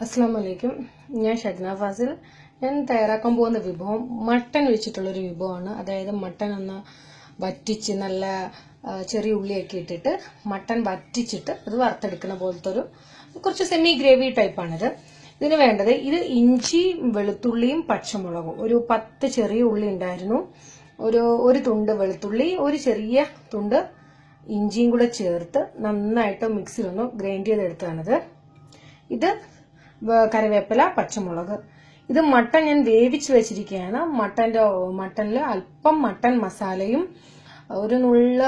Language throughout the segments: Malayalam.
അസ്സാം വലൈക്കും ഞാൻ ഷജ്ന ഫാസിൽ. ഞാൻ തയ്യാറാക്കാൻ പോകുന്ന വിഭവം മട്ടൻ വെച്ചിട്ടുള്ളൊരു വിഭവമാണ്. അതായത് മട്ടൻ ഒന്ന് വറ്റിച്ച് നല്ല ചെറിയ ഉള്ളിയൊക്കെ ഇട്ടിട്ട് മട്ടൻ വറ്റിച്ചിട്ട് അത് വറുത്തെടുക്കുന്ന പോലത്തെ ഒരു കുറച്ച് സെമി ഗ്രേവി ടൈപ്പാണിത് ഇതിന് വേണ്ടത് ഇത് ഇഞ്ചി വെളുത്തുള്ളിയും പച്ചമുളകും. ഒരു പത്ത് ചെറിയ ഉള്ളി ഉണ്ടായിരുന്നു. ഒരു ഒരു തുണ്ട് വെളുത്തുള്ളി ഒരു ചെറിയ തുണ്ട് ഇഞ്ചിയും കൂടെ ചേർത്ത് നന്നായിട്ട് മിക്സിയിലൊന്ന് ഗ്രൈൻഡ് ചെയ്തെടുത്തതാണിത്. ഇത് കറിവേപ്പില പച്ചമുളക്. ഇത് മട്ടൺ ഞാൻ വേവിച്ച് വെച്ചിരിക്കുകയാണ്. മട്ടന്റെ മട്ടണിൽ അല്പം മട്ടൺ മസാലയും ഒരു നുള്ള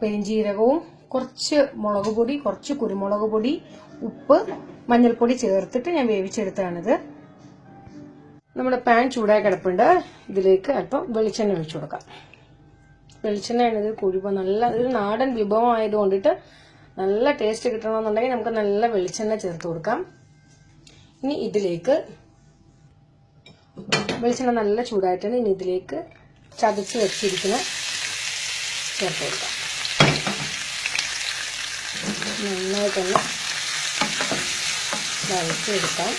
പെരിഞ്ചീരകവും കുറച്ച് മുളക് പൊടി കുറച്ച് കുരുമുളക് പൊടി ഉപ്പ് മഞ്ഞൾപ്പൊടി ചേർത്തിട്ട് ഞാൻ വേവിച്ചെടുത്തതാണിത്. നമ്മുടെ പാൻ ചൂടായി കിടപ്പുണ്ട്. ഇതിലേക്ക് അല്പം വെളിച്ചെണ്ണ ഒഴിച്ചു കൊടുക്കാം. വെളിച്ചെണ്ണയാണ് ഇത് കുഴിപ്പം നല്ല ഒരു നാടൻ വിഭവം ആയതുകൊണ്ടിട്ട് നല്ല ടേസ്റ്റ് കിട്ടണമെന്നുണ്ടെങ്കിൽ നമുക്ക് നല്ല വെളിച്ചെണ്ണ ചേർത്ത് കൊടുക്കാം. ഇനി ഇതിലേക്ക് വെളിച്ചെണ്ണ നല്ല ചൂടായിട്ടാണ് ഇനി ഇതിലേക്ക് ചതച്ച് വെച്ചിരിക്കുന്ന ചേർത്ത് കൊടുക്കാം. നന്നായിട്ടൊന്ന് വഴച്ചെടുക്കാം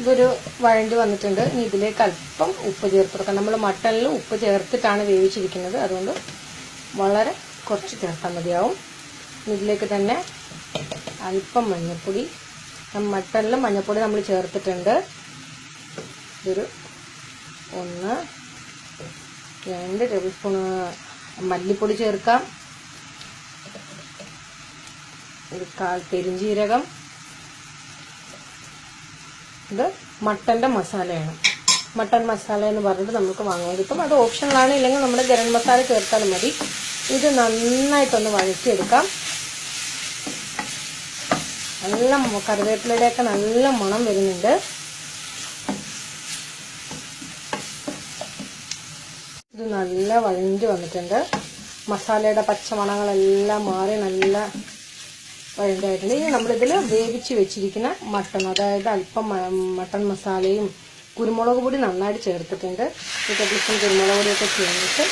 ഇതൊരു വഴണ്ടി വന്നിട്ടുണ്ട്. ഇനി ഇതിലേക്ക് അല്പം ഉപ്പ് ചേർത്ത് കൊടുക്കാം നമ്മൾ മട്ടണിൽ ഉപ്പ് ചേർത്തിട്ടാണ് വേവിച്ചിരിക്കുന്നത്. അതുകൊണ്ട് വളരെ കുറച്ച് ചേർത്താൽ മതിയാവും. ഇതിലേക്ക് തന്നെ അല്പം മഞ്ഞൾപ്പൊടി മട്ടണിൽ മഞ്ഞൾപ്പൊടി നമ്മൾ ചേർത്തിട്ടുണ്ട്. ഇതൊരു ഒന്ന് രണ്ട് ടേബിൾ സ്പൂൺ മല്ലിപ്പൊടി ചേർക്കാം. ഒരു കാൽ പെരിഞ്ജീരകം ഇത് മട്ടന്റെ മസാലയാണ്. മട്ടൻ മസാല എന്ന് പറഞ്ഞിട്ട് നമുക്ക് വാങ്ങാൻ കിട്ടും അത് ഓപ്ഷനിലാണ്. ഇല്ലെങ്കിൽ നമ്മുടെ ഗരം മസാല ചേർത്താലും മതി. ഇത് നന്നായിട്ടൊന്ന് വഴറ്റിയെടുക്കാം. നല്ല കറിവേപ്പിലയുടെയൊക്കെ നല്ല മണം വരുന്നുണ്ട്. ഇത് നല്ല വഴഞ്ഞു വന്നിട്ടുണ്ട്. മസാലയുടെ പച്ചമണങ്ങളെല്ലാം മാറി നല്ല വഴണ്ടായിട്ടുണ്ട് ഇനി നമ്മളിതിൽ വേവിച്ച് വെച്ചിരിക്കുന്ന മട്ടൺ അതായത് അല്പം മട്ടൺ മസാലയും കുരുമുളക് പൊടി നന്നായിട്ട് ചേർത്തിട്ടുണ്ട്. ഒരു ടേബിൾ കുരുമുളക് പൊടിയൊക്കെ ചേർന്നിട്ട്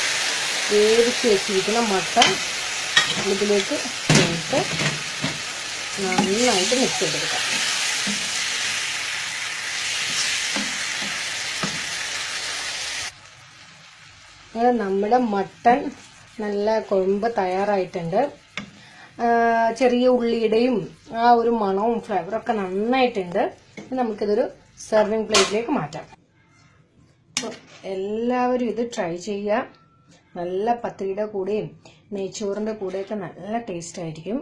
വേവിച്ച് വെച്ചിരിക്കുന്ന മട്ടൺ ഇതിലേക്ക് ചേർത്ത് നന്നായിട്ട് മിക്സ് ചെയ്തെടുക്കാം. നമ്മുടെ മട്ടൺ നല്ല കൊഴുമ്പ് തയ്യാറായിട്ടുണ്ട്. ചെറിയ ഉള്ളിയുടെയും ആ ഒരു മണവും ഫ്ലേവറും ഒക്കെ നന്നായിട്ടുണ്ട്. നമുക്കിതൊരു സെർവിങ് പ്ലേറ്റിലേക്ക് മാറ്റാം. അപ്പോൾ എല്ലാവരും ഇത് ട്രൈ ചെയ്യുക. നല്ല പത്തിരിയുടെ കൂടെയും നെയ്ച്ചോറിന്റെ കൂടെയൊക്കെ നല്ല ടേസ്റ്റ് ആയിരിക്കും.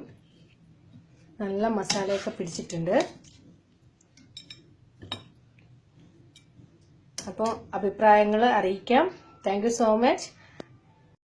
നല്ല മസാലയൊക്കെ പിടിച്ചിട്ടുണ്ട്. അപ്പോൾ അഭിപ്രായങ്ങൾ അറിയിക്കാം. Thank so much